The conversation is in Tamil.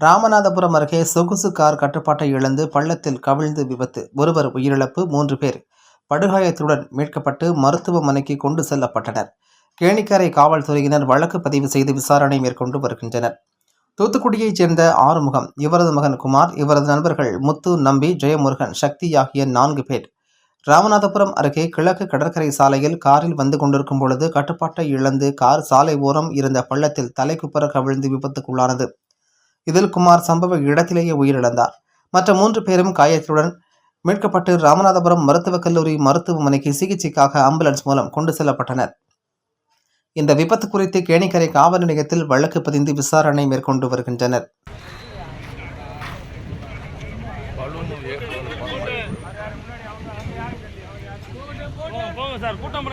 ராமநாதபுரம் அருகே சொகுசு கார் கட்டுப்பாட்டை இழந்து பள்ளத்தில் கவிழ்ந்து விபத்து. ஒருவர் உயிரிழப்பு மூன்று பேர் படுகாயத்துடன் மீட்கப்பட்டு மருத்துவமனைக்கு கொண்டு செல்லப்பட்டனர். கேணிக்கரை காவல்துறையினர் வழக்கு பதிவு செய்து விசாரணை மேற்கொண்டு வருகின்றனர். தூத்துக்குடியைச் சேர்ந்த ஆறுமுகம் இவரது மகன் குமார் இவரது நண்பர்கள் முத்து நம்பி ஜெயமுருகன் சக்தி ஆகிய நான்கு பேர். ராமநாதபுரம் அருகே கிழக்கு கடற்கரை சாலையில் காரில் வந்து கொண்டிருக்கும் பொழுது கட்டுப்பாட்டை இழந்து கார் சாலை ஓரம் இருந்த பள்ளத்தில் தலைக்குப்புற கவிழ்ந்து விபத்துக்குள்ளானது. இதில் குமார் சம்பவ இடத்திலேயே உயிரிழந்தார். மற்ற மூன்று பேரும் காயத்துடன் மீட்கப்பட்டு ராமநாதபுரம் மருத்துவக் கல்லூரி மருத்துவமனைக்கு சிகிச்சைக்காக ஆம்புலன்ஸ் மூலம் கொண்டு செல்லப்பட்டனர். இந்த விபத்து குறித்து கேணிக்கரை காவல் நிலையத்தில் வழக்கு பதிந்து விசாரணை மேற்கொண்டு வருகின்றனர். சார். கூட்டம்